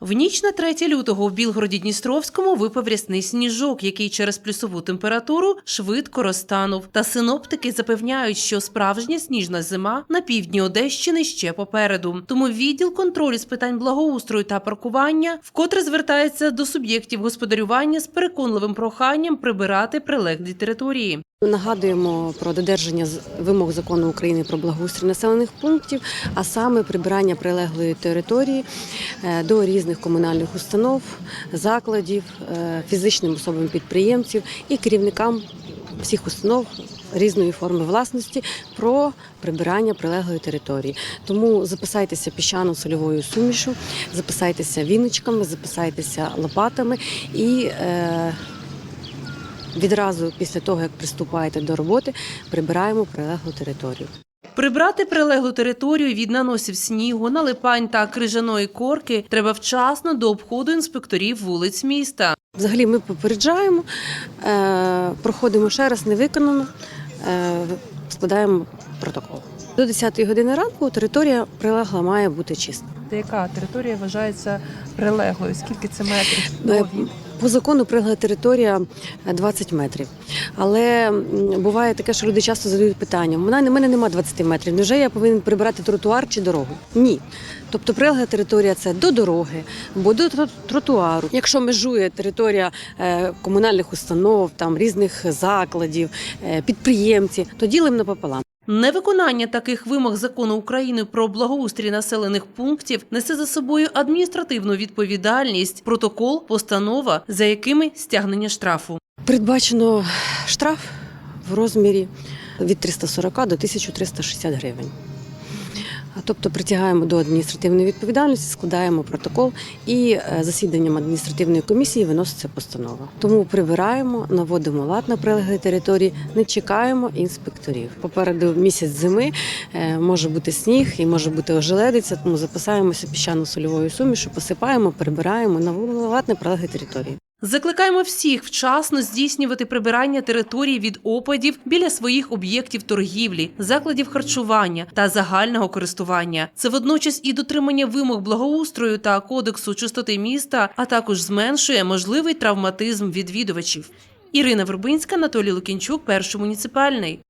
В ніч на 3 лютого в Білгороді Дністровському випав рясний сніжок, який через плюсову температуру швидко розтанув. Та синоптики запевняють, що справжня сніжна зима на півдні Одещини ще попереду. Тому відділ контролю з питань благоустрою та паркування вкотре звертається до суб'єктів господарювання з переконливим проханням прибирати прилеглі території. Нагадуємо про додержання вимог закону України про благоустрій населених пунктів, а саме прибирання прилеглої території е, до різних комунальних установ, закладів, е, фізичним особам підприємців і керівникам всіх установ різної форми власності про прибирання прилеглої території. Тому записайтеся піщано-сольовою сумішу, записайтеся віночками, записайтеся лопатами і. Е, Відразу після того, як приступаєте до роботи, прибираємо прилеглу територію. Прибрати прилеглу територію від наносів снігу, налипань та крижаної корки треба вчасно до обходу інспекторів вулиць міста. Взагалі ми попереджаємо, е, проходимо ще раз, не виконано, е, складаємо протокол. До 10 години ранку територія прилегла має бути чиста. Та яка територія вважається прилеглою? Скільки це метрів? Е? По закону прилегла територія е, 20 метрів. Але буває таке, що люди часто задають питання: мене, у мене немає 20 метрів. Невже я повинен прибирати тротуар чи дорогу? Ні. Тобто прилегла територія це до дороги або до тротуару. Якщо межує територія е, комунальних установ, там різних закладів, е, підприємців, то ділимо напополам. Невиконання таких вимог закону України про благоустрій населених пунктів несе за собою адміністративну відповідальність, протокол, постанова, за якими стягнення штрафу. Передбачено штраф в розмірі від 340 до 1360 гривень. Тобто притягаємо до адміністративної відповідальності, складаємо протокол і е, засіданням адміністративної комісії виноситься постанова. Тому прибираємо, наводимо лад на прилеглій території, не чекаємо інспекторів. Попереду місяць зими е, може бути сніг і може бути ожеледиця, тому запасаємося піщано-сольовою сумішу, посипаємо, прибираємо, наводимо лад на прилеглій території. Закликаємо всіх вчасно здійснювати прибирання територій від опадів біля своїх об'єктів торгівлі, закладів харчування та загального користування. Це водночас і дотримання вимог благоустрою та кодексу чистоти міста, а також зменшує можливий травматизм відвідувачів. Ірина Вербинська, Анатолій Лукінчук, перший муніципальний.